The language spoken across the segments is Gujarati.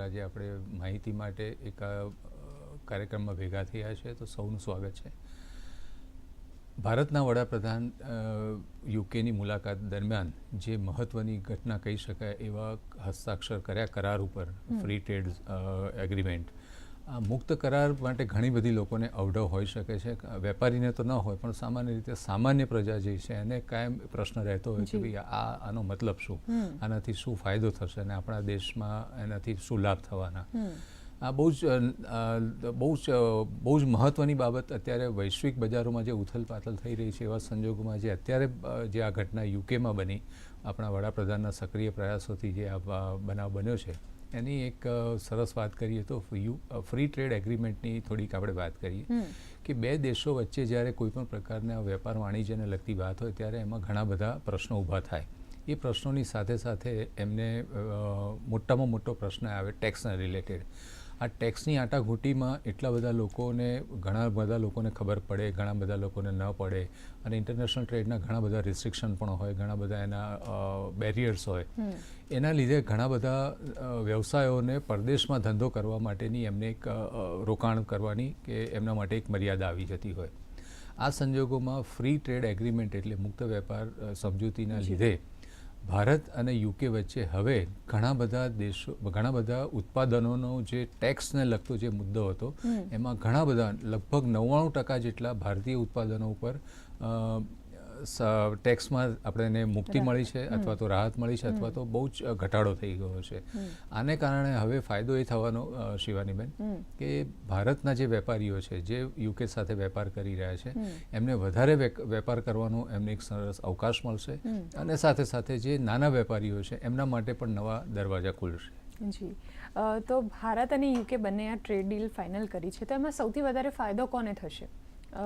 આજે આપણે માહિતી માટે એક કાર્યક્રમમાં ભેગા થયા છે તો સૌનું સ્વાગત છે. ભારતના વડાપ્રધાન યુકેની મુલાકાત દરમિયાન જે મહત્ત્વની ઘટના કહી શકાય એવા હસ્તાક્ષર કર્યા કરાર ઉપર ફ્રી ટ્રેડ એગ્રીમેન્ટ આ મુક્ત કરાર માટે ઘણી બધી લોકોને અવઢવ હોઈ શકે છે. વેપારીને તો ન હોય પણ સામાન્ય રીતે સામાન્ય પ્રજા જે છે એને કાયમ પ્રશ્ન રહેતો હોય કે ભાઈ આ આનો મતલબ શું? આનાથી શું ફાયદો થશે અને આપણા દેશમાં એનાથી શું લાભ થવાના? આ બહુ જ બહુ જ બહુ જ મહત્ત્વની બાબત અત્યારે વૈશ્વિક બજારોમાં જે ઉથલપાથલ થઈ રહી છે એવા સંજોગોમાં જે અત્યારે જે આ ઘટના યુકેમાં બની આપણા વડાપ્રધાનના સક્રિય પ્રયાસોથી જે આ બનાવ બન્યો છે એની એક સરસ વાત કરીએ તો યુ ફ્રી ટ્રેડ એગ્રીમેન્ટની થોડીક આપણે વાત કરીએ કે બે દેશો વચ્ચે જ્યારે કોઈ પણ પ્રકારના વેપાર વાણિજ્યને લગતી વાત હોય ત્યારે એમાં ઘણા બધા પ્રશ્નો ઊભા થાય. એ પ્રશ્નોની સાથે સાથે એમને મોટામાં મોટો પ્રશ્ન આવે ટેક્સના રિલેટેડ. આ ટેક્સની આંટાઘૂંટીમાં એટલા બધા લોકોને ઘણા બધા લોકોને ખબર પડે ઘણા બધા લોકોને ન પડે અને ઇન્ટરનેશનલ ટ્રેડના ઘણા બધા રિસ્ટ્રિક્શન પણ હોય ઘણા બધા એના બેરિયર્સ હોય. એના લીધે ઘણા બધા વ્યવસાયોને પરદેશમાં ધંધો કરવા માટેની એમને એક રોકાણ કરવાની કે એમના માટે એક મર્યાદા આવી જતી હોય. આ સંજોગોમાં ફ્રી ટ્રેડ એગ્રીમેન્ટ એટલે મુક્ત વેપાર સમજૂતીના લીધે ભારત અને યુકે વચ્ચે હવે ઘણા બધા દેશો ઘણા બધા ઉત્પાદનોનો જે ટેક્સને લગતો જે મુદ્દો હતો એમાં ઘણા બધા લગભગ નવ્વાણું ટકા જેટલા ભારતીય ઉત્પાદનો ઉપર ટેક્સમાં આપણે એને મુક્તિ મળી છે અથવા તો રાહત મળી છે અથવા તો બહુ જ ઘટાડો થઈ ગયો છે. આને કારણે હવે ફાયદો એ થવાનો શિવાનીબેન કે ભારતના જે વેપારીઓ છે જે યુકે સાથે વેપાર કરી રહ્યા છે એમને વધારે વેપાર કરવાનો એમને એક સરસ અવકાશ મળશે અને સાથે સાથે જે નાના વેપારીઓ છે એમના માટે પણ નવા દરવાજા ખુલશે. જી. તો ભારત અને યુકે બંને આ ટ્રેડ ડીલ ફાઇનલ કરી છે. તો એમાં સૌથી વધારે ફાયદો કોને થશે?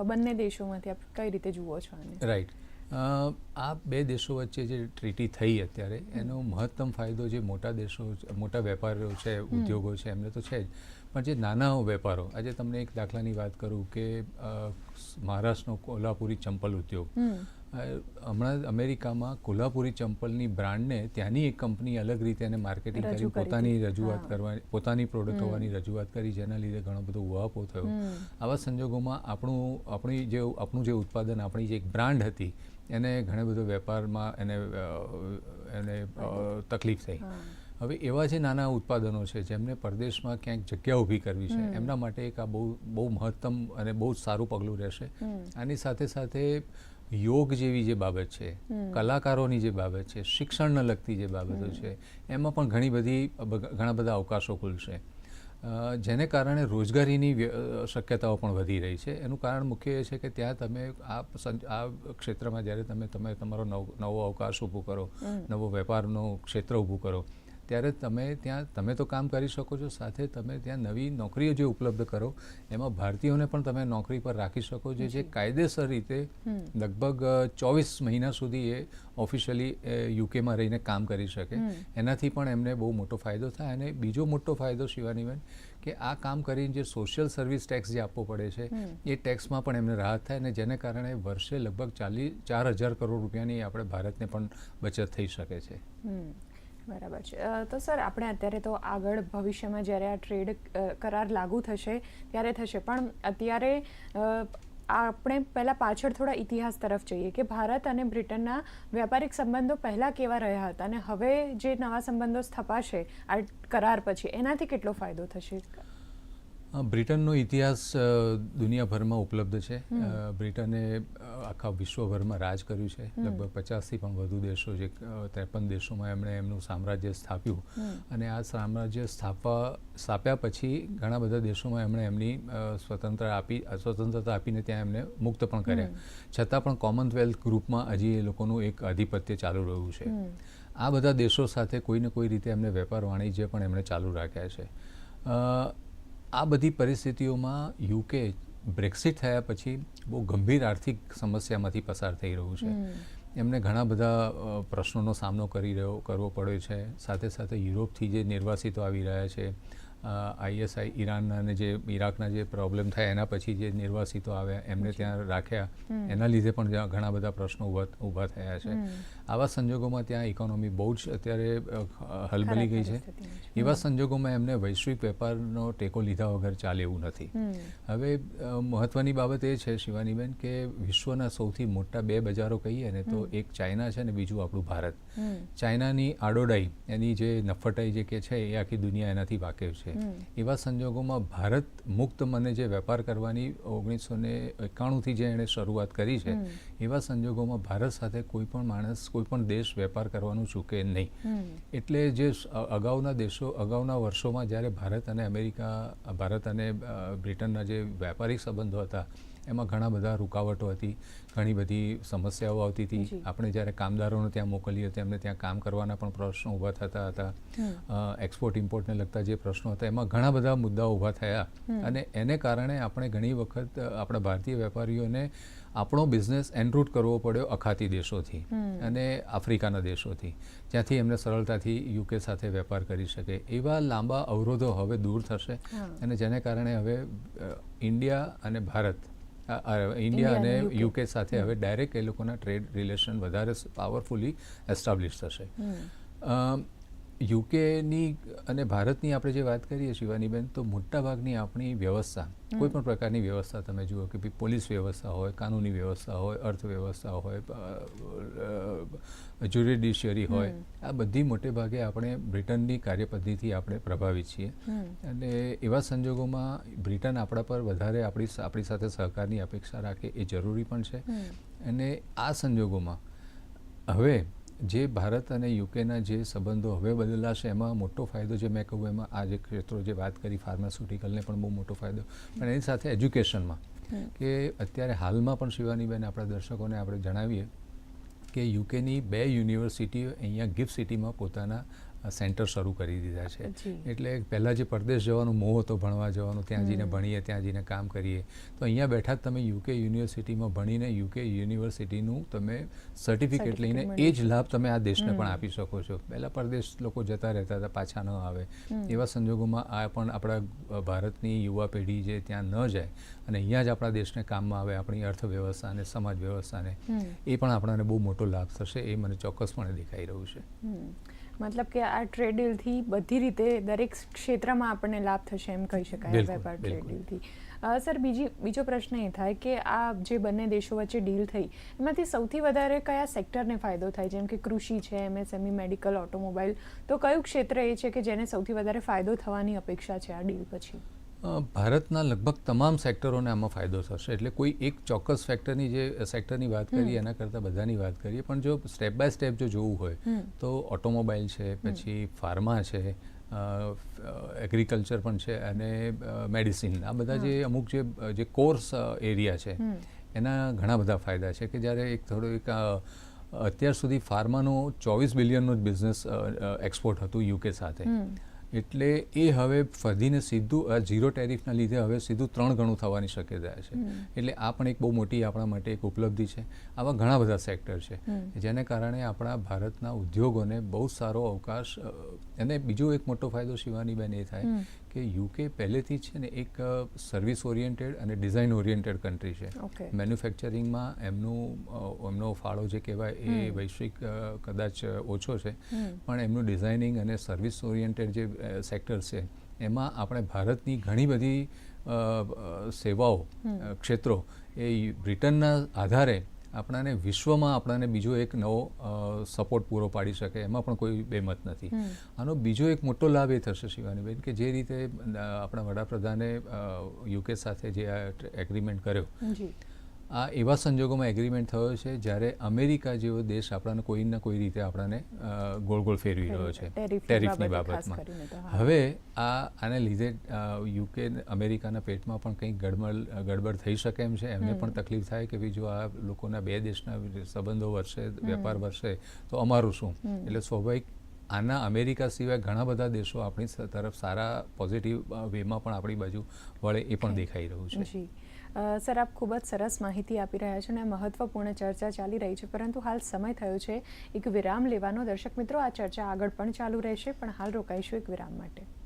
બંને દેશોમાંથી આપ કઈ રીતે જુઓ છો આને? રાઈટ. આ બે દેશો વચ્ચે જે ટ્રીટી થઈ અત્યારે એનો મહત્તમ ફાયદો જે મોટા દેશો મોટા વેપારીઓ છે ઉદ્યોગો છે એમને તો છે જ. પણ જે નાના વેપારો આજે તમને એક દાખલાની વાત કરું કે મહારાષ્ટ્રનો કોલ્હાપુરી ચંપલ ઉદ્યોગ. હમણાં અમેરિકામાં કોલ્હાપુરી ચંપલની બ્રાન્ડને ત્યાંની એક કંપની અલગ રીતે એને માર્કેટિંગ કરી પોતાની રજૂઆત કરવાની પોતાની પ્રોડક્ટ હોવાની રજૂઆત કરી જેના લીધે ઘણો બધો ઉહાપો થયો. આવા સંજોગોમાં આપણું આપણી જે આપણું જે ઉત્પાદન આપણી જે એક બ્રાન્ડ હતી એને ઘણો બધો વેપારમાં એને એને તકલીફ થઈ. હવે એવા જે નાના ઉત્પાદનો છે જેમને પરદેશમાં ક્યાંક જગ્યા ઊભી કરવી છે એમના માટે એક આ બહુ બહુ મહત્તમ અને બહુ જ સારું પગલું રહેશે. આની સાથે સાથે યોગ જેવી જે બાબત છે કલાકારોની જે બાબત છે શિક્ષણને લગતી જે બાબતો છે એમાં પણ ઘણી બધી ઘણા બધા અવકાશો ખુલશે. જેને કારણે રોજગારીની શક્યતાઓ પણ વધી રહી છે. એનું કારણ મુખ્ય એ છે કે ત્યાં તમે આ આ ક્ષેત્રમાં જ્યારે તમે તમે તમારો નવ- નવો અવકાશ ઊભો કરો નવો વેપારનું ક્ષેત્ર ઊભું કરો ત્યારે તમે ત્યાં તમે તો કામ કરી શકો છો સાથે તમે ત્યાં નવી નોકરીઓ જે ઉપલબ્ધ કરો એમાં ભારતીયોને પણ તમે નોકરી પર રાખી શકો છો જે કાયદેસર રીતે લગભગ ચોવીસ મહિના સુધી એ ઓફિશિયલી યુકેમાં રહીને કામ કરી શકે. એનાથી પણ એમને બહુ મોટો ફાયદો થાય અને બીજો મોટો ફાયદો શિવાનીબેન કે આ કામ કરીને જે સોશિયલ સર્વિસ ટેક્સ જે આપવો પડે છે. એ ટેક્સમાં પણ એમને રાહત થાય અને જેને કારણે વર્ષે લગભગ ચાલીસ ચાર હજાર કરોડ રૂપિયાની આપણે ભારતને પણ બચત થઈ શકે છે. બરાબર છે. તો સર, આપણે અત્યારે તો આગળ ભવિષ્યમાં જ્યારે આ ટ્રેડ કરાર લાગુ થશે ત્યારે થશે. પણ અત્યારે આપણે પહેલાં પાછળ થોડા ઇતિહાસ તરફ જઈએ કે ભારત અને બ્રિટનના વ્યાપારિક સંબંધો પહેલાં કેવા રહ્યા હતા અને હવે જે નવા સંબંધો સ્થપાશે આ કરાર પછી, એનાથી કેટલો ફાયદો થશે? બ્રિટનનો ઇતિહાસ દુનિયાભરમાં ઉપલબ્ધ છે. બ્રિટને આખા વિશ્વભરમાં રાજ કર્યું છે. લગભગ પચાસથી પણ વધુ દેશો જે ત્રેપન દેશોમાં એમણે એમનું સામ્રાજ્ય સ્થાપ્યું. અને આ સામ્રાજ્ય સ્થાપવા સ્થાપ્યા પછી ઘણા બધા દેશોમાં એમણે એમની સ્વતંત્ર આપી સ્વતંત્રતા આપીને ત્યાં એમને મુક્ત પણ કર્યા. છતાં પણ કોમનવેલ્થ ગ્રુપમાં હજી એ લોકોનું એક આધિપત્ય ચાલુ રહ્યું છે. આ બધા દેશો સાથે કોઈને કોઈ રીતે એમને વેપાર વાણિજ્ય પણ એમણે ચાલુ રાખ્યા છે. આ બધી પરિસ્થિતિઓમાં યુકે બ્રેક્સિટ થયા પછી બહુ ગંભીર આર્થિક સમસ્યામાંથી પસાર થઈ રહ્યું છે. એમને ઘણા બધા પ્રશ્નોનો સામનો કરી રહ્યો કરવો પડ્યો છે. સાથે સાથે યુરોપથી જે નિર્વાસિતો આવી રહ્યા છે આઈએસઆઈ ઈરાનના અને જે ઈરાકના જે પ્રોબ્લેમ થયા એના પછી જે નિર્વાસિતો આવ્યા એમને ત્યાં રાખ્યા. એના લીધે પણ ઘણા બધા પ્રશ્નો ઊભા થયા છે. આવા સંજોગોમાં ત્યાં ઇકોનોમી બહુ જ અત્યારે હલબલી ગઈ છે. એવા સંજોગોમાં એમને વૈશ્વિક વેપારનો ટેકો લીધા વગર ચાલે એવું નથી. હવે મહત્વની બાબત એ છે શિવાનીબેન કે વિશ્વના સૌથી મોટા બે બજારો કહીએ ને તો એક ચાઇના છે ને બીજું આપણું ભારત. ચાઇનાની આડોડાઈ એની જે નફટાઈ જે કે છે એ આખી દુનિયા એનાથી વાકેફ છે. હમ. એવા સંજોગોમાં ભારત મુક્ત મને જે વેપાર કરવાની ઓગણીસો ને એકાણુંથી જે એણે શરૂઆત કરી છે એવા સંજોગોમાં ભારત સાથે કોઈ પણ માણસ કોઈ પણ દેશ વેપાર કરવાનું ચૂકે નહીં. એટલે જે અગાઉના દેશો અગાઉના વર્ષોમાં જ્યારે ભારત અને અમેરિકા ભારત અને બ્રિટનના જે વ્યાપારિક સંબંધો હતા એમાં ઘણા બધા રૂકાવટો હતી ઘણી બધી સમસ્યાઓ આવતી હતી. આપણે જ્યારે કામદારોને ત્યાં મોકલીએ તેમને ત્યાં કામ કરવાના પણ પ્રશ્નો ઊભા થતા હતા. એક્સપોર્ટ ઇમ્પોર્ટને લગતા જે પ્રશ્નો હતા એમાં ઘણા બધા મુદ્દાઓ ઊભા થયા. અને એને કારણે આપણે ઘણી વખત આપણા ભારતીય વેપારીઓને આપણો બિઝનેસ એનરૂટ કરવો પડ્યો અખાતી દેશોથી અને આફ્રિકાના દેશોથી. જ્યાંથી એમને સરળતાથી યુકે સાથે વેપાર કરી શકે. એવા લાંબા અવરોધો હવે દૂર થશે અને જેને કારણે હવે ઇન્ડિયા અને ભારત ઇન્ડિયા અને યુકે સાથે હવે ડાયરેક્ટ એ લોકોના ટ્રેડ રિલેશન વધારે પાવરફુલી એસ્ટાબ્લિશ થશે. યુકેની અને ભારતની આપણે જે વાત કરીએ શિવાનીબેન તો મોટાભાગની આપણી વ્યવસ્થા કોઈ પણ પ્રકારની વ્યવસ્થા તમે જુઓ કે ભઈ પોલીસ વ્યવસ્થા હોય કાનૂની વ્યવસ્થા હોય અર્થવ્યવસ્થા હોય જ્યુડિશિયરી હોય આ બધી મોટે ભાગે આપણે બ્રિટનની કાર્યપદ્ધતિથી આપણે પ્રભાવિત છીએ. અને એવા સંજોગોમાં બ્રિટન આપણા પર વધારે આપણી આપણી સાથે સહકારની અપેક્ષા રાખે એ જરૂરી પણ છે. અને આ સંજોગોમાં હવે જે ભારત અને યુકેના જે સંબંધો હવે બદલાશે એમાં મોટો ફાયદો જે મેં કહું એમાં આ જે ક્ષેત્રો જે વાત કરી ફાર્માસ્યુટિકલને પણ બહુ મોટો ફાયદો. પણ એની સાથે એજ્યુકેશનમાં કે અત્યારે હાલમાં પણ શિવાનીબેન આપણા દર્શકોને આપણે જણાવીએ કે યુકેની બે યુનિવર્સિટીઓ અહીંયા ગિફ્ટ સિટીમાં પોતાના સેન્ટર શરૂ કરી દીધા છે. એટલે પહેલાં જે પરદેશ જવાનો મોહ હતો ભણવા જવાનો ત્યાં જઈને ભણીએ ત્યાં જઈને કામ કરીએ. તો અહીંયા બેઠા જ તમે યુકે યુનિવર્સિટીમાં ભણીને યુકે યુનિવર્સિટીનું તમે સર્ટિફિકેટ લઈને એ જ લાભ તમે આ દેશને પણ આપી શકો છો. પહેલાં પરદેશ લોકો જતા રહેતા હતા પાછા ન આવે. એવા સંજોગોમાં આ પણ આપણા ભારતની યુવા પેઢી જે ત્યાં ન જાય અને અહીંયા જ આપણા દેશને કામમાં આવે આપણી અર્થવ્યવસ્થા અને સમાજ વ્યવસ્થાને. એ પણ આપણાને બહુ મોટો લાભ થશે એ મને ચોક્કસપણે દેખાઈ રહ્યું છે. મતલબ કે આ ટ્રેડ ડીલથી બધી રીતે દરેક ક્ષેત્રમાં આપણને લાભ થશે એમ કહી શકાય વેપાર ટ્રેડ ડીલથી સર બીજી બીજો પ્રશ્ન એ થાય કે આ જે બંને દેશો વચ્ચે ડીલ થઈ એમાંથી સૌથી વધારે કયા સેક્ટરને ફાયદો થાય? જેમ કે કૃષિ છે એમએસએમઈ મેડિકલ ઓટોમોબાઈલ તો કયું ક્ષેત્ર એ છે કે જેને સૌથી વધારે ફાયદો થવાની અપેક્ષા છે આ ડીલ પછી? ભારતના લગભગ તમામ સેક્ટરોને આમાં ફાયદો થશે. એટલે કોઈ એક ચોક્કસ ફેક્ટરની જે સેક્ટરની વાત કરીએ એના કરતાં બધાની વાત કરીએ પણ જો સ્ટેપ બાય સ્ટેપ જો જોવું હોય તો ઓટોમોબાઈલ છે પછી ફાર્મા છે એગ્રીકલ્ચર પણ છે અને મેડિસિન આ બધા જે અમુક જે જે કોર્સ એરિયા છે એના ઘણા બધા ફાયદા છે કે જ્યારે એક થોડો એક અત્યાર સુધી ફાર્માનો ચોવીસ બિલિયનનો જ બિઝનેસ એક્સપોર્ટ હતું યુકે સાથે. એટલે એ હવે ફરીને સીધું આ ઝીરો ટેરિફના લીધે હવે સીધું ત્રણ ગણું થવાની શક્યતા છે. એટલે આ પણ એક બહુ મોટી આપણા માટે એક ઉપલબ્ધિ છે. આવા ઘણા બધા સેક્ટર છે. જેને કારણે આપણા ભારતના ઉદ્યોગોને બહુ સારો અવકાશ અને બીજો એક મોટો ફાયદો શિવાનીબેન એ થાય. કે યુકે પહેલેથી છે ને એક સર્વિસ ઓરિએન્ટેડ અને ડિઝાઇન ઓરિએન્ટેડ કન્ટ્રી છે. મેન્યુફેક્ચરિંગમાં એમનું એમનો ફાળો જે કહેવાય એ વૈશ્વિક કદાચ ઓછો છે. પણ એમનું ડિઝાઇનિંગ અને સર્વિસ ઓરિએન્ટેડ જે સેક્ટર છે એમાં આપણે ભારતની ઘણી બધી સેવાઓ ક્ષેત્રો એ બ્રિટનના આધારે આપણાને વિશ્વમાં આપણાને બીજો એક નવો સપોર્ટ પૂરો પાડી શકે એમાં પણ કોઈ બેમત નથી. આનો બીજો એક મોટો લાભ એ થશે શિવાનીબેન કે જે રીતે આપણા વડાપ્રધાને યુકે સાથે જે આ એગ્રીમેન્ટ કર્યો આ એવા સંજોગોમાં એગ્રીમેન્ટ થયો છે જ્યારે અમેરિકા જેવો દેશ આપણાને કોઈ ના કોઈ રીતે આપણાને ગોળ ગોળ ફેરવી રહ્યો છે ટેરિફની બાબતમાં. હવે આ આને લીધે યુકે અમેરિકાના પેટમાં પણ કંઈક ગડબડ ગડબડ થઈ શકે એમ છે. એમને પણ તકલીફ થાય કે ભાઈ જો આ લોકોના બે દેશના સંબંધો વર્ષે વેપાર વર્ષે તો અમારું શું? એટલે સ્વાભાવિક આના અમેરિકા સિવાય ઘણા બધા દેશો આપણી તરફ સારા પોઝિટિવ વેમાં પણ આપણી બાજુ વળે એ પણ દેખાઈ રહ્યું છે. સર, આપ ખૂબ જ સરસ માહિતી આપી રહ્યા છો અને મહત્વપૂર્ણ ચર્ચા ચાલી રહી છે. પરંતુ હાલ સમય થયો છે એક વિરામ લેવાનો. દર્શક મિત્રો, આ ચર્ચા આગળ પણ ચાલુ રહેશે, પણ હાલ રોકાઈશું એક વિરામ માટે.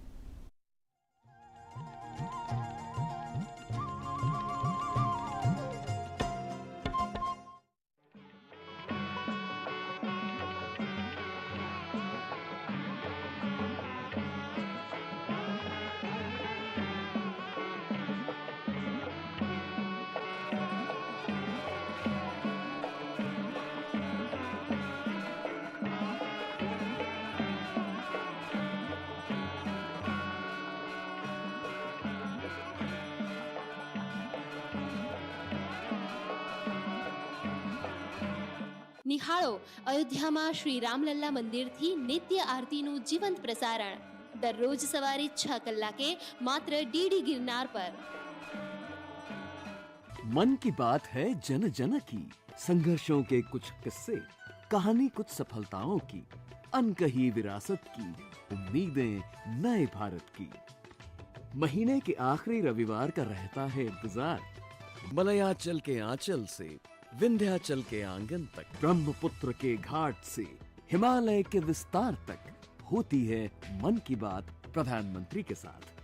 નિહાળો અયોધ્યામાં શ્રી રામલલ્લા મંદિરથી નિત્ય આરતીનું જીવંત પ્રસારણ દરરોજ સવારે છ કલાકે માત્ર ડીડી ગિરનાર પર मन की बात है जन जन की संघर्षों के कुछ किस्से कहानी कुछ सफलताओं की अनकही विरासत की उम्मीदें नए भारत की महीने के आखिरी रविवार का रहता है इंतजार मलयाचल के आंचल से विंध्याचल के आँगन तक, ब्रह्मपुत्र के घाट से, हिमालय के विस्तार तक होती है मन की बात प्रधानमंत्री के साथ।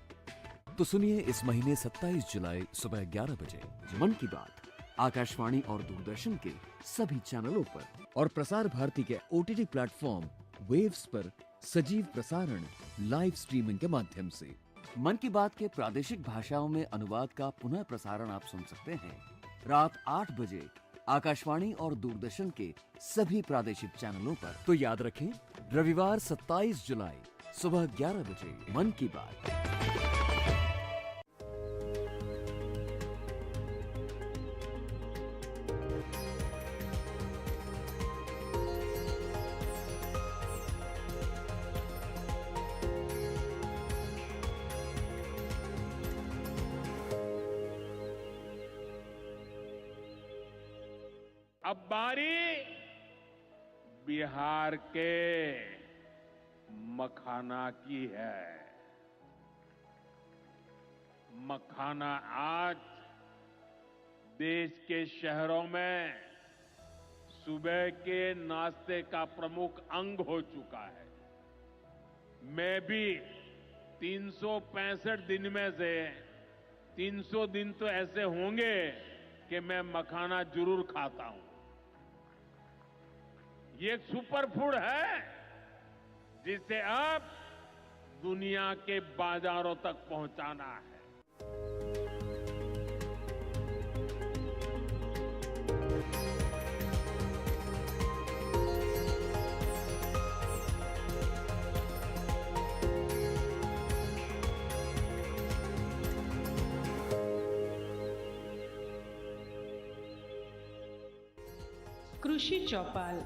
तो सुनिए इस महीने 27 जुलाई सुबह 11 बजे, मन की बात, आकाशवाणी और दूरदर्शन के सभी चैनलों पर। और प्रसार भारती के ओटीटी प्लेटफॉर्म, वेव्स पर सजीव प्रसारण, लाइव स्ट्रीमिंग के माध्यम से। मन की बात के प्रादेशिक भाषाओं में अनुवाद का पुनः प्रसारण आप सुन सकते हैं। रात आठ बजे आकाशवाणी और दूरदर्शन के सभी प्रादेशिक चैनलों पर तो याद रखें रविवार 27 जुलाई सुबह 11 बजे मन की बात अब बारी बिहार के मखाना की है। मखाना आज देश के शहरों में सुबह के नाश्ते का प्रमुख अंग हो चुका है। मैं भी 365 दिन में से 300 दिन तो ऐसे होंगे कि मैं मखाना ज़रूर खाता हूँ। ये एक सुपर फ़ूड है जिसे अब दुनिया के बाजारों तक पहुंचाना है। कृषि चौपाल।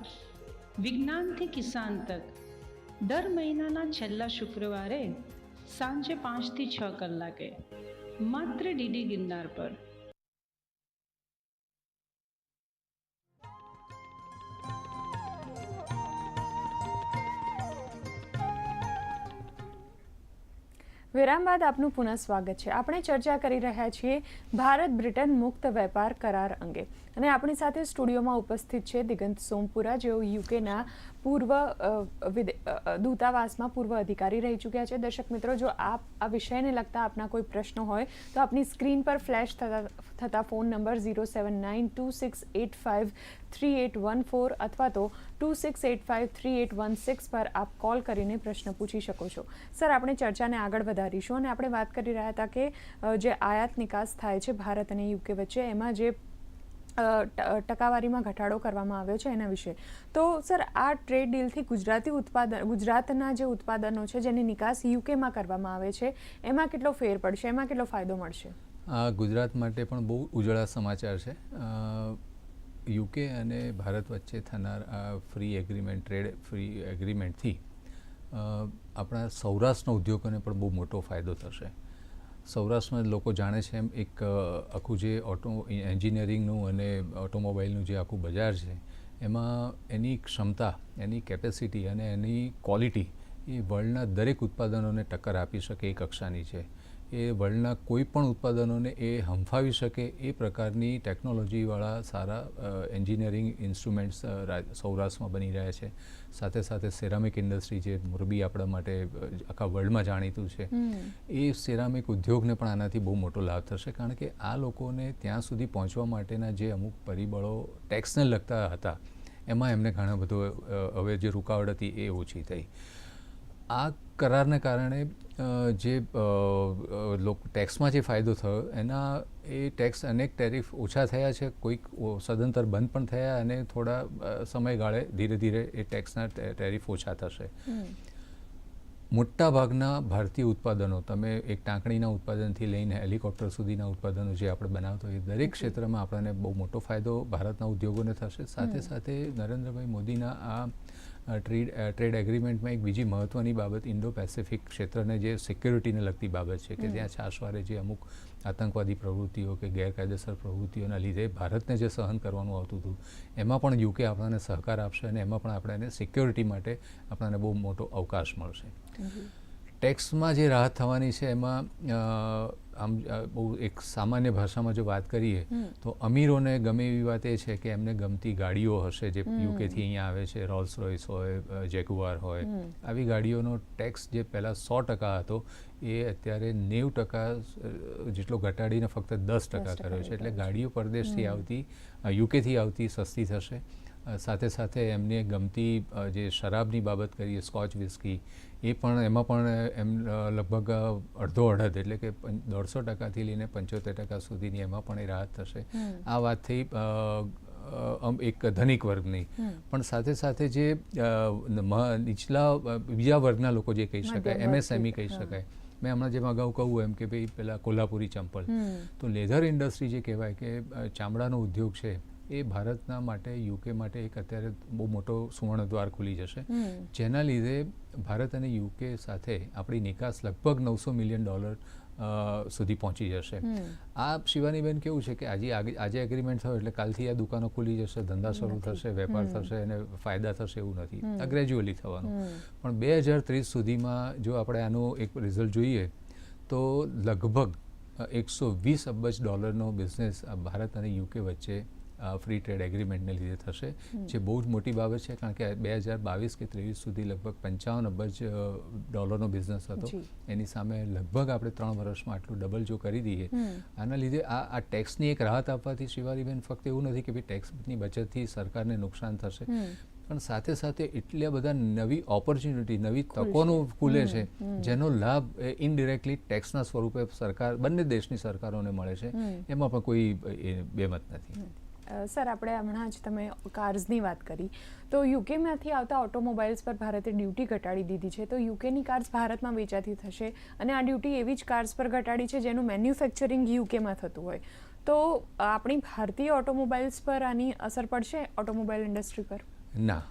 વિજ્ઞાનથી કિસાન તક. દર મહિનાના છેલ્લા શુક્રવારે સાંજે પાંચથી છ કલાકે માત્ર ડીડી ગિરનાર પર. વિરામ બાદ આપનું પુનઃ સ્વાગત છે. આપણે ચર્ચા કરી રહ્યા છીએ ભારત બ્રિટન મુક્ત વેપાર કરાર અંગે. અને આપણી સાથે સ્ટુડિયોમાં ઉપસ્થિત છે દિગંત સોમપુરા, જેઓ યુકેના પૂર્વ દૂતાવાસમાં પૂર્વ અધિકારી રહી ચૂક્યા છે. દર્શક મિત્રો, જો આપ આ વિષયને લગતા આપના કોઈ પ્રશ્નો હોય, તો આપની સ્ક્રીન પર ફ્લેશ થતા થતા phone number zero seven nine two six eight five three eight one four અથવા તો two six eight five three eight one six પર આપ કોલ કરીને પ્રશ્ન પૂછી શકો છો. સર, આપણે ચર્ચાને આગળ વધારીશું અને આપણે વાત કરી રહ્યા હતા કે જે આયાત નિકાસ થાય છે ભારત અને યુકે વચ્ચે, એમાં જે ટકાવારીમાં ઘટાડો કરવામાં આવ્યો છે એના વિશે. તો, સર, આ ટ્રેડ ડીલથી ગુજરાતી ઉત્પાદન ગુજરાતના જે ઉત્પાદનો છે, જેની નિકાસ યુકેમાં કરવામાં આવે છે, એમાં કેટલો ફેર પડશે? એમાં કેટલો ફાયદો મળશે? ગુજરાત માટે પણ બહુ ઉજળા સમાચાર છે. યુકે અને ભારત વચ્ચે થનાર આ ફ્રી એગ્રીમેન્ટ ટ્રેડ ફ્રી એગ્રીમેન્ટથી આપણા સૌરાષ્ટ્રના ઉદ્યોગોને પણ બહુ મોટો ફાયદો થશે. સૌરાષ્ટ્રમાં લોકો જાણે છે એમ એક આખું જે ઓટો એન્જિનિયરિંગનું અને ઓટોમોબાઈલનું જે આખું બજાર છે, એમાં એની ક્ષમતા, એની કેપેસિટી અને એની ક્વોલિટી એ વર્લ્ડના દરેક ઉત્પાદનોને ટક્કર આપી શકે એ કક્ષાની છે. એ વર્લ્ડના કોઈ પણ ઉત્પાદનોને એ હંફાવી શકે એ પ્રકારની ટેકનોલોજીવાળા સારા એન્જિનિયરિંગ ઇન્સ્ટ્રુમેન્ટ્સ સૌરાષ્ટ્રમાં બની રહ્યા છે. સાથે સાથે સેરામિક ઇન્ડસ્ટ્રી જે મોરબી આપણા માટે આખા વર્લ્ડમાં જાણીતું છે એ સેરામિક ઉદ્યોગને પણ આનાથી બહુ મોટો લાભ થશે. કારણ કે આ લોકોને ત્યાં સુધી પહોંચવા માટેના જે અમુક પરિબળો ટેક્સને લગતા હતા એમાં એમને ઘણા બધો હવે જે રૂકાવટ હતી એ ઓછી થઈ. આ કરારને કારણે જે લોકો ટેક્સમાં જે ફાયદો થયો એના એ ટેક્સ અનેક ટેરિફ ઓછા થયા છે કોઈક સદંતર બંધ પણ થયા અને થોડા સમયગાળે ધીરે ધીરે એ ટેક્સના ટેરિફ ઓછા થશે. મોટા ભાગના ભારતીય ઉત્પાદનો તમે એક ટાંકણીના ઉત્પાદનથી લઈને હેલિકોપ્ટર સુધીના ઉત્પાદનો જે આપણે બનાવતો હોઈએ દરેક ક્ષેત્રમાં આપણને બહુ મોટો ફાયદો ભારતના ઉદ્યોગોને થશે. સાથે સાથે નરેન્દ્રભાઈ મોદીના આ ટ્રેડ ટ્રેડ એગ્રીમેન્ટમાં એક બીજી મહત્ત્વની બાબત ઇન્ડો પેસેફિક ક્ષેત્રને જે સિક્યોરિટીને લગતી બાબત છે કે ત્યાં છાશવારે જે અમુક આતંકવાદી પ્રવૃત્તિઓ કે ગેરકાયદેસર પ્રવૃત્તિઓના લીધે ભારતને જે સહન કરવાનું આવતું હતું એમાં પણ યુકે આપણને સહકાર આપશે અને એમાં પણ આપણે એને સિક્યોરિટી માટે આપણને બહુ મોટો અવકાશ મળશે. ટેક્સમાં જે રાહત થવાની છે એમાં આમ બહુ એક સામાન્ય ભાષામાં જો વાત કરીએ તો અમીરોને ગમે એવી વાત એ છે કે એમને ગમતી ગાડીઓ હશે જે યુકેથી અહીંયા આવે છે રોલ્સ રોયસ હોય જેગુઆર હોય. આવી ગાડીઓનો ટેક્સ જે પહેલાં સો ટકા હતો એ અત્યારે નેવું ટકા જેટલો ઘટાડીને ફક્ત દસ ટકા કર્યો છે. એટલે ગાડીઓ પરદેશથી આવતી યુકેથી આવતી સસ્તી થશે. સાથે સાથે એમને ગમતી જે શરાબની બાબત કરીએ સ્કોચ વિસ્કી એ પણ એમાં પણ એમ લગભગ અડધો અડધ એટલે કે દોઢસો ટકાથી લઈને પંચોતેર ટકા સુધીની એમાં પણ એ રાહત થશે. આ વાત થઈ અ, અ, અમ એક ધનિક વર્ગની. પણ સાથે સાથે જે નીચલા બીજા વર્ગના લોકો જે કહી શકાય એમએસએમઈ કહી શકાય. મેં હમણાં જેમ અગાઉ કહું એમ કે ભાઈ પેલા કોલ્હાપુરી ચંપલ. તો લેધર ઇન્ડસ્ટ્રી જે કહેવાય કે ચામડાનો ઉદ્યોગ છે એ ભારતના માટે યુકે માટે એક અત્યારે બહુ મોટો સુવર્ણ દ્વાર ખુલી જશે. જેના લીધે ભારત અને યુકે સાથે આપણી નિકાસ લગભગ નવસો મિલિયન ડોલર સુધી પહોંચી જશે. આ શિવાનીબેન કેવું છે કે આજે આજે એગ્રીમેન્ટ થયો એટલે કાલથી આ દુકાનો ખુલી જશે ધંધા શરૂ થશે વેપાર થશે અને ફાયદા થશે એવું નથી. આ ગ્રેજ્યુઅલી થવાનું. પણ બે હજાર ત્રીસ સુધીમાં જો આપણે આનું એક રિઝલ્ટ જોઈએ તો લગભગ એકસો વીસ અબજ ડોલરનો બિઝનેસ ભારત અને યુકે વચ્ચે ફ્રી ટ્રેડ એગ્રીમેન્ટને લીધે થશે જે બહુ જ મોટી બાબત છે કારણ કે બે હજાર બાવીસ કે ત્રેવીસ સુધી લગભગ પંચાવન અબજ ડોલરનો બિઝનેસ હતો. એની સામે લગભગ આપણે ત્રણ વર્ષમાં આટલું ડબલ જો કરી દઈએ. આના લીધે આ આ ટેક્સની એક રાહત આપવાથી શિવાલીબેન ફક્ત એવું નથી કે ભાઈ ટેક્સની બચતથી સરકારને નુકસાન થશે. પણ સાથે સાથે એટલા બધા નવી ઓપોર્ચ્યુનિટી નવી તકોનો ખુલે છે જેનો લાભ ઇનડિરેક્ટલી ટેક્સના સ્વરૂપે સરકાર બંને દેશની સરકારોને મળે છે. એમાં પણ કોઈ બેમત નથી. સર આપણે હમણાં જ તમે કાર્સની વાત કરી. તો યુકેમાંથી આવતા ઓટોમોબાઈલ્સ પર ભારતે ડ્યુટી ઘટાડી દીધી છે. તો યુકેની કાર્સ ભારતમાં વેચાતી થશે અને આ ડ્યુટી એવી જ કાર્સ પર ઘટાડી છે જેનું મેન્યુફેક્ચરિંગ યુકેમાં થતું હોય. તો આપણી ભારતીય ઓટોમોબાઈલ્સ પર આની અસર પડશે ઓટોમોબાઈલ ઇન્ડસ્ટ્રી પર? ના.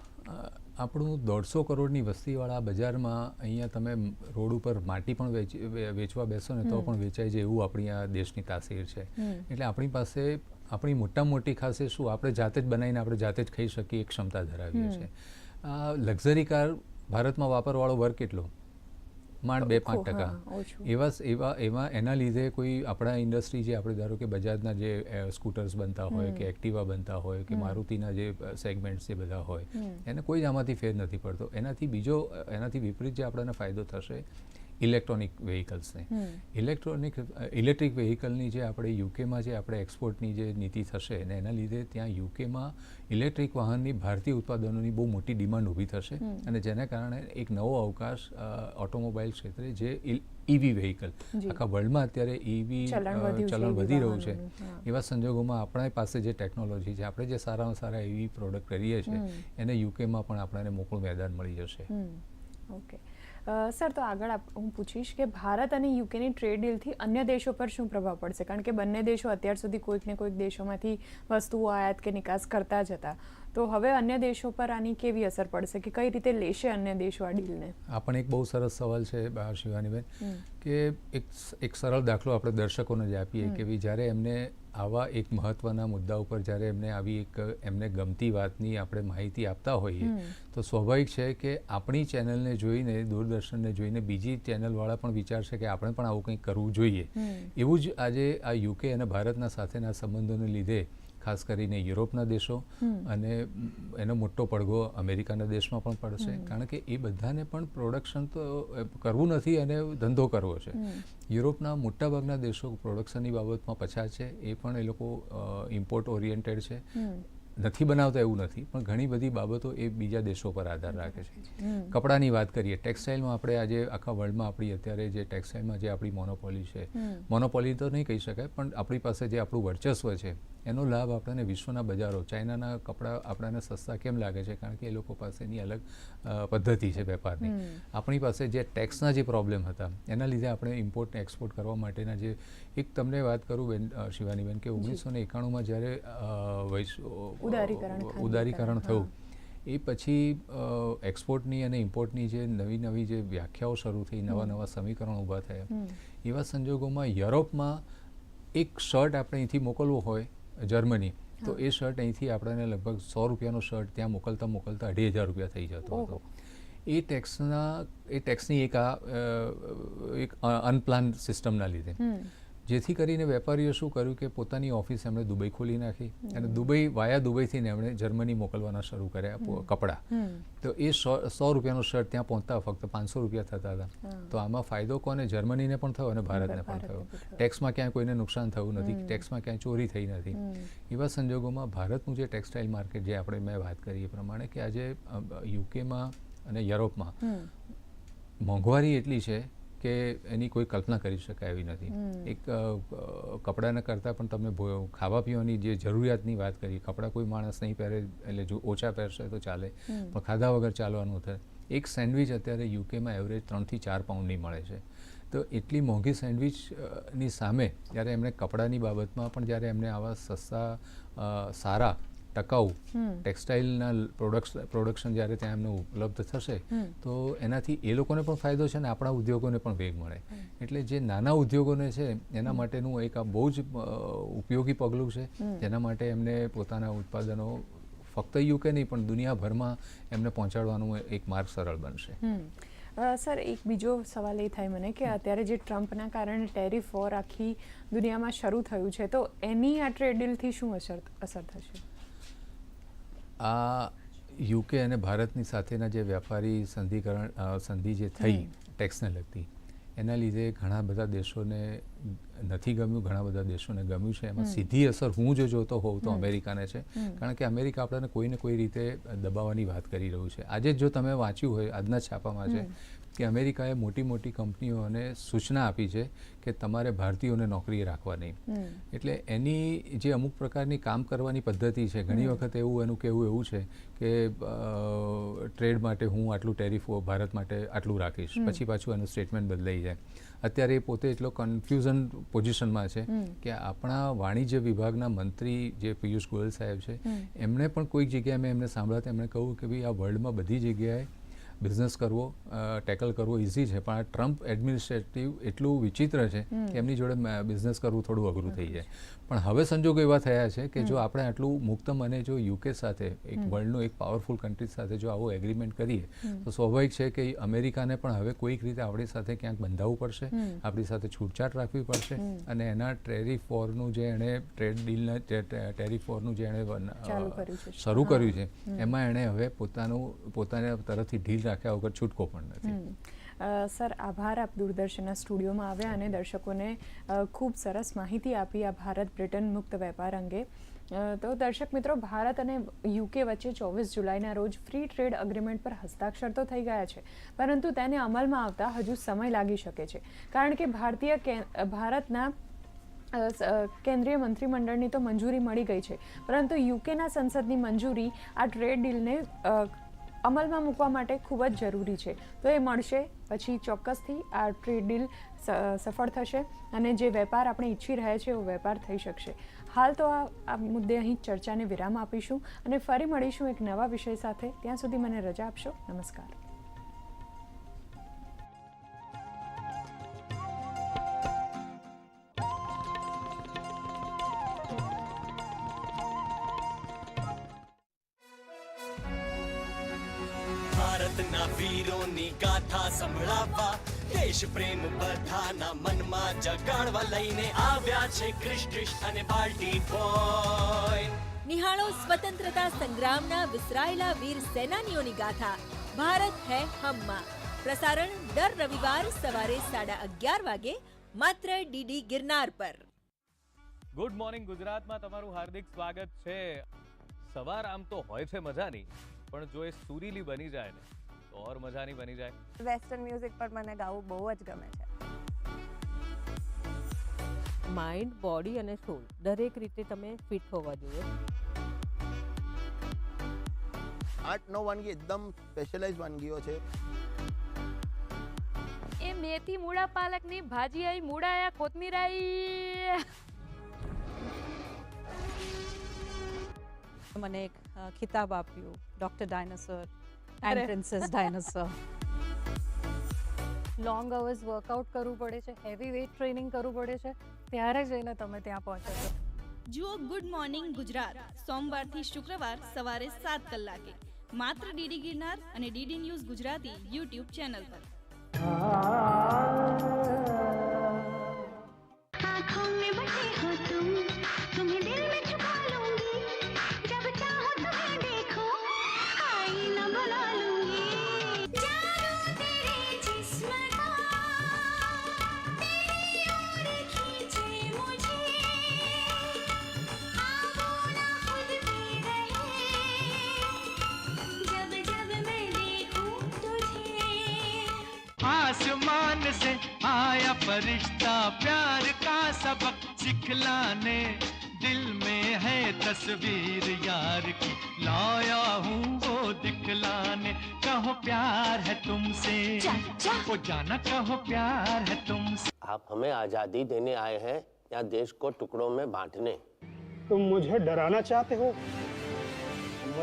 આપણું દોઢસો કરોડની વસ્તીવાળા બજારમાં અહીંયા તમે રોડ ઉપર માટી પણ વેચ વેચવા બેસો ને તો પણ વેચાય છે એવું આપણી આ દેશની તાસીર છે. એટલે આપણી પાસે આપણી મોટામાં મોટી ખાસિયત શું આપણે જાતે જ બનાવીને આપણે જાતે જ ખાઈ શકીએ એ ક્ષમતા ધરાવીએ છીએ. લક્ઝરી કાર ભારતમાં વાપરવાળો વર્ગ કેટલો? માંડ બે પાંચ ટકા. એવા એવા એવા એના લીધે કોઈ આપણા ઇન્ડસ્ટ્રી જે આપણે ધારો કે બજાજના જે સ્કૂટર્સ બનતા હોય કે એક્ટિવા બનતા હોય કે મારુતિના જે સેગમેન્ટ્સ જે બધા હોય એને કોઈ જ આમાંથી ફેર નથી પડતો. એનાથી બીજો એનાથી વિપરીત જે આપણને ફાયદો થશે ઇલેક્ટ્રોનિક વ્હીકલ્સને. ઇલેક્ટ્રોનિક ઇલેક્ટ્રિક વ્હીકલની જે આપણે યુકેમાં જે આપણે એક્સપોર્ટની જે નીતિ થશે અને એના લીધે ત્યાં યુકેમાં ઇલેક્ટ્રિક વાહનની ભારતીય ઉત્પાદનોની બહુ મોટી ડિમાન્ડ ઊભી થશે. અને જેના કારણે એક નવો અવકાશ ઓટોમોબાઈલ ક્ષેત્રે જે ઈવી વ્હીકલ આખા વર્લ્ડમાં અત્યારે ઈવી ચલણ વધી રહ્યું છે એવા સંજોગોમાં આપણા પાસે જે ટેકનોલોજી છે આપણે જે સારામાં સારા એવી પ્રોડક્ટ કરીએ છીએ એને યુકેમાં પણ આપણને મોકળું મેદાન મળી જશે. ઓકે. સર તો આગળ આપ- હું પૂછીશ કે ભારત અને યુકેની ટ્રેડ ડીલથી અન્ય દેશો પર શું પ્રભાવ પડશે? કારણ કે બંને દેશો અત્યાર સુધી કોઈક ને કોઈક દેશોમાંથી વસ્તુઓ આયાત કે નિકાસ કરતા જ હતા. તો હવે અન્ય દેશો પર આની કેવી અસર પડશે કે કઈ રીતે લેશે અન્ય દેશો આ ડીલને? આ પણ એક બહુ સરસ સવાલ છે શિવાનીબેન કે એક એક સરળ દાખલો આપણે દર્શકોને જ આપીએ કે જ્યારે એમને આવા એક મહત્વના મુદ્દા ઉપર જ્યારે એમને આવી એક એમને ગમતી વાતની આપણે માહિતી આપતા હોઈએ તો સ્વાભાવિક છે કે આપણી ચેનલને જોઈને દૂરદર્શનને જોઈને બીજી ચેનલવાળા પણ વિચારશે કે આપણે પણ આવું કંઈક કરવું જોઈએ. એવું જ આજે આ યુકે અને ભારતના સાથેના સંબંધોને લીધે ખાસ કરીને યુરોપના દેશો અને એનો મોટો પડઘો અમેરિકાના દેશમાં પણ પડશે. કારણ કે એ બધાને પણ પ્રોડક્શન તો કરવું નથી અને ધંધો કરવો છે. યુરોપના મોટાભાગના દેશો પ્રોડક્શનની બાબતમાં પછાત છે. એ પણ એ લોકો ઇમ્પોર્ટ ઓરિએન્ટેડ છે. નથી બનાવતા એવું નથી પણ ઘણી બધી બાબતો એ બીજા દેશો પર આધાર રાખે છે. કપડાની વાત કરીએ ટેક્સટાઇલમાં આપણે આજે આખા વર્લ્ડમાં આપણી અત્યારે જે ટેક્સટાઇલમાં જે આપણી મોનોપોલી છે મોનોપોલી તો નહીં કહી શકાય પણ આપણી પાસે જે આપણું વર્ચસ્વ છે એનો લાભ આપણને વિશ્વના બજારો ચાઇનાના કપડાં આપણને સસ્તા કેમ લાગે છે? કારણ કે એ લોકો પાસેની અલગ પદ્ધતિ છે વેપારની. આપણી પાસે જે ટેક્સના જે પ્રોબ્લેમ હતા એના લીધે આપણે ઇમ્પોર્ટ ને એક્સપોર્ટ કરવા માટેના જે એક તમને વાત કરું બેન શિવાનીબેન કે ઓગણીસો ને એકાણુંમાં જ્યારે ઉદારીકરણ થયું. એ પછી એક્સપોર્ટની અને ઇમ્પોર્ટની જે નવી નવી જે વ્યાખ્યાઓ શરૂ થઈ નવા નવા સમીકરણો ઊભા થયા. એવા સંજોગોમાં યુરોપમાં એક શર્ટ આપણે અહીંથી મોકલવો હોય જર્મની તો એ શર્ટ અહીંથી આપણને લગભગ સો રૂપિયાનો શર્ટ ત્યાં મોકલતા મોકલતા અઢી હજાર રૂપિયા થઈ જતો હતો. એ ટેક્સના એ ટેક્સની એક આ એક અનપ્લાન સિસ્ટમના લીધે. જેથી કરીને વેપારીઓ શું કર્યું કે પોતાની ઓફિસ એમણે દુબઈ ખોલી નાખી અને દુબઈ વાયા દુબઈથી ને એમણે જર્મની મોકલવાના શરૂ કર્યા કપડાં. તો એ સો સો રૂપિયાનો શર્ટ ત્યાં પહોંચતા ફક્ત પાંચસો રૂપિયા થતા હતા. તો આમાં ફાયદો કોને? જર્મનીને પણ થયો અને ભારતને પણ થયો. પણ થયો. ટેક્સમાં ક્યાંય કોઈને નુકસાન થયું નથી ટેક્સમાં ક્યાંય ચોરી થઈ નથી. એવા સંજોગોમાં ભારતનું જે ટેક્સટાઇલ માર્કેટ જે આપણે મેં વાત કરી એ પ્રમાણે કે આજે યુકેમાં અને યુરોપમાં મોંઘવારી એટલી છે કે એની કોઈ કલ્પના કરી શકાય એવી નથી. એક કપડાના કરતાં પણ તમે ખાવા પીવાની જે જરૂરિયાતની વાત કરી કપડાં કોઈ માણસ નહીં પહેરે એટલે જો ઓછા પહેરશે તો ચાલે. પણ ખાધા વગર ચાલવાનું થાય. એક સેન્ડવિચ અત્યારે યુકેમાં એવરેજ ત્રણથી ચાર પાઉન્ડની મળે છે. તો એટલી મોંઘી સેન્ડવિચની સામે જ્યારે એમણે કપડાની બાબતમાં પણ જ્યારે એમને આવા સસ્તા સારા ટકાઉ ટેક્સટાઇલના પ્રોડક્ટ પ્રોડક્શન જ્યારે ત્યાં એમને ઉપલબ્ધ થશે તો એનાથી એ લોકોને પણ ફાયદો છે અને આપણા ઉદ્યોગોને પણ વેગ મળે. એટલે જે નાના ઉદ્યોગોને છે એના માટેનું એક આ બહુ જ ઉપયોગી પગલું છે. જેના માટે એમને પોતાના ઉત્પાદનો ફક્ત યુકે નહીં પણ દુનિયાભરમાં એમને પહોંચાડવાનું એક માર્ગ સરળ બનશે. સર એક બીજો સવાલ એ થાય મને કે અત્યારે જે ટ્રમ્પના કારણે ટેરિફ વોર આખી દુનિયામાં શરૂ થયું છે તો એની આ ટ્રેડ ડીલથી શું અસર અસર થશે? આ યુકે અને ભારતની સાથેના જે વ્યાપારી સંધિકરણ સંધિ જે થઈ ટેક્સને લગતી એના લીધે ઘણા બધા દેશોને નથી ગમ્યું ઘણા બધા દેશોને ગમ્યું છે. એમાં સીધી અસર હું જો જોતો હોઉં તો અમેરિકાને છે. કારણ કે અમેરિકા આપણને કોઈને કોઈ રીતે દબાવવાની વાત કરી રહ્યું છે. આજે જ જો તમે વાંચ્યું હોય આજના છાપામાં છે કે અમેરિકાએ મોટી મોટી કંપનીઓને સૂચના આપી છે કે તમારે ભારતીયોને નોકરીએ રાખવા નહીં એટલે એની જે અમુક પ્રકારની કામ કરવાની પદ્ધતિ છે ઘણી વખત એવું એનું કહેવું એવું છે કે ટ્રેડ માટે હું આટલું ટેરિફ ભારત માટે આટલું રાખીશ. પછી પાછું એનું સ્ટેટમેન્ટ બદલાઈ જાય. અત્યારે એ પોતે એટલો કન્ફ્યુઝન પોઝિશનમાં છે કે આપણા વાણિજ્ય વિભાગના મંત્રી જે પિયુષ ગોયલ સાહેબ છે એમણે પણ કોઈક જગ્યાએ મેં એમને સાંભળ્યા એમણે કહ્યું કે ભાઈ આ વર્લ્ડમાં બધી જગ્યાએ બિઝનેસ કરવો ટેકલ કરવો ઇઝી છે પણ આ ટ્રમ્પ એડમિનિસ્ટ્રેટિવ એટલું વિચિત્ર છે કે એમની જોડે બિઝનેસ કરવું થોડું અઘરું થઈ જાય. પણ હવે સંજોગો એવા થયા છે કે જો આપણે આટલું મુક્ત મને જો યુકે સાથે એક વર્લ્ડનું એક પાવરફુલ કન્ટ્રી સાથે જો આવો એગ્રીમેન્ટ કરીએ તો સ્વાભાવિક છે કે અમેરિકાને પણ હવે કોઈક રીતે આપણી સાથે ક્યાંક બંધાવવું પડશે આપણી સાથે છૂટછાટ રાખવી પડશે અને એના ટેરિફ વોરનું જે એણે ટ્રેડ ડીલના ટેરિફ વોરનું જે એણે. શરૂ કર્યું છે એમાં એણે હવે પોતાનું પોતાના તરફથી ઢીલ રાખ્યા વગર છૂટકો પણ નથી. સર, આભાર આપ દૂરદર્શનના સ્ટુડિયોમાં આવ્યા અને દર્શકોને ખૂબ સરસ માહિતી આપી આ ભારત બ્રિટન મુક્ત વેપાર અંગે. તો દર્શક મિત્રો, ભારત અને યુકે વચ્ચે ચોવીસ જુલાઈના રોજ ફ્રી ટ્રેડ અગ્રીમેન્ટ પર હસ્તાક્ષર તો થઈ ગયા છે, પરંતુ તેને અમલમાં આવતા હજુ સમય લાગી શકે છે. કારણ કે ભારતીય ભારતના કેન્દ્રીય મંત્રીમંડળની તો મંજૂરી મળી ગઈ છે, પરંતુ યુકેના સંસદની મંજૂરી આ ટ્રેડ ડીલને અમલમાં મૂકવા માટે ખૂબ જ જરૂરી છે. તો એ મળશે, પછી ચોક્કસથી આ ટ્રેડ ડીલ સફળ થશે અને જે વેપાર આપણે ઈચ્છી રહ્યા છીએ એવો વેપાર થઈ શકશે. હાલ તો આ મુદ્દે અહીં ચર્ચાને વિરામ આપીશું અને ફરી મળીશું એક નવા વિષય સાથે. ત્યાં સુધી મને રજા આપશો. નમસ્કાર. વીરોની ગાથા સંભળાવવા દેશ પ્રેમ બધાના મનમાં જગાડવા લઈને આવ્યા છે ક્રિશ અને બાલ્ટી બોય નિહાળો સ્વતંત્રતા સંગ્રામના વિસરાયેલા વીર સેનાનીઓની ગાથા. ભારત હે હમમાં. પ્રસારણ દર રવિવાર સવારે સાડા અગિયાર વાગે માત્ર ડીડી ગિરનાર પર. ગુડ મોર્નિંગ ગુજરાતમાં તમારું હાર્દિક સ્વાગત છે. સવાર આમ તો હોય છે મજાની પણ જો એ સુરીલી બની જાય ને તો ઓર મજાની બની જાય વેસ્ટર્ન મ્યુઝિક પર મને ગાવું બહુ જ ગમે છે. માઇન્ડ બોડી અને સોલ દરેક રીતે તમે ફિટ હોવા જોઈએ. આઠ નવ વાનગી એકદમ સ્પેશિયલાઇઝ વાનગીઓ છે. એ મેથી મૂળા પાલકની ભાજી આઈ મૂળાયા કોથમીર આઈ. મને એક ખિતાબ આપ્યું doctor dinosaur. and princess dinosaur long hours workout કરવું પડે છે હેવી વેઇટ ટ્રેનિંગ કરવું પડે છે ત્યારે જઈને તમે ત્યાં પહોંચો છો જુઓ ગુડ મોર્નિંગ ગુજરાત સોમવારથી શુક્રવાર સવારે સાત કલાકે માત્ર ડીડી ગિરનાર અને DD news Gujarati YouTube channel પર आँखों में बसे हो तुम तुम्हें दिल में छुपा आसमान से आया फरिश्ता प्यार का सबक सिखलाने दिल में है तस्वीर यार की लाया हूँ वो दिखलाने। कहो प्यार है तुमसे वो जाना कहो प्यार है तुमसे। आप हमें आज़ादी देने आए हैं या देश को टुकड़ों में बांटने? तुम मुझे डराना चाहते हो?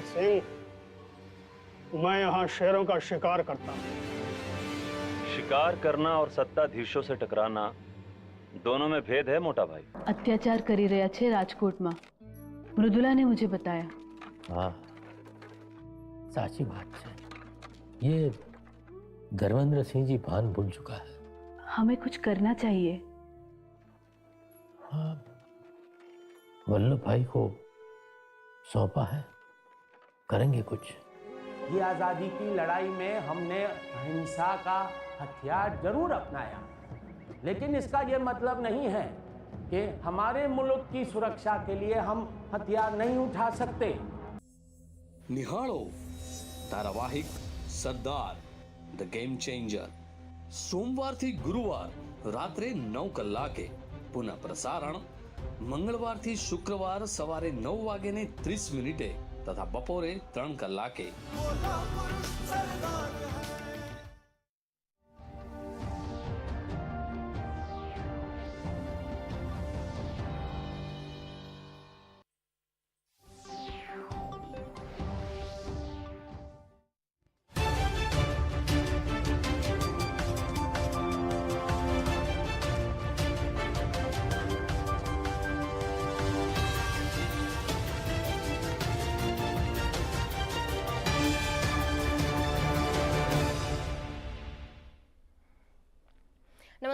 सिंह मैं यहाँ शेरों का शिकार करता हूँ। शिकार करना और सत्ताधीशो से टकराना दोनों में भेद है मोटा भाई। अत्याचार करी કરી રહ્યા राजकोट રાજકોટમાં मृदुला ने मुझे बताया। हाँ साची बात है। ये धर्मेंद्र सिंह जी भान भूल चुका है। हमें कुछ करना चाहिए। हाँ वल्लभ भाई को सौंपा है। करेंगे कुछ। ये आज़ादी की लड़ाई में हमने अहिंसा का हथियार जरूर अपनाया लेकिन इसका ये मतलब नहीं है कि हमारे मुल्क की सुरक्षा के लिए हम हथियार नहीं उठा सकते નિહાળો ધારાવાહિક સરદાર ધ ગેમ ચેન્જર સોમવારથી ગુરુવાર રાત્રે નવ કલાકે પુનઃ પ્રસારણ મંગળવારથી શુક્રવાર સવારે નવ વાગે ને ત્રીસ મિનિટે તથા બપોરે ત્રણ કલાકે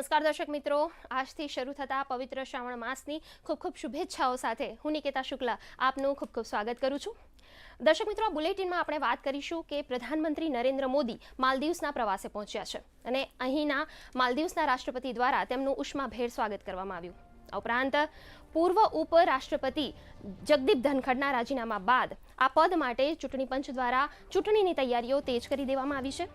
નમસ્કાર દર્શક મિત્રો. આજથી શરૂ થતા પવિત્ર શ્રાવણ માસની ખૂબ ખૂબ શુભેચ્છાઓ સાથે હું નિકેતા શુક્લા આપનું ખૂબ ખૂબ સ્વાગત કરું છું. દર્શક મિત્રો, આ બુલેટિનમાં આપણે વાત કરીશું કે પ્રધાનમંત્રી નરેન્દ્ર મોદી માલદીવ્સના પ્રવાસે પહોંચ્યા છે અને અહીંના માલદીવ્સના રાષ્ટ્રપતિ દ્વારા તેમનું ઉષ્માભેર સ્વાગત કરવામાં આવ્યું. આ ઉપરાંત પૂર્વ ઉપરાષ્ટ્રપતિ જગદીપ ધનખડના રાજીનામા બાદ આ પદ માટે ચૂંટણી પંચ દ્વારા ચૂંટણીની તૈયારીઓ તેજ કરી દેવામાં આવી છે.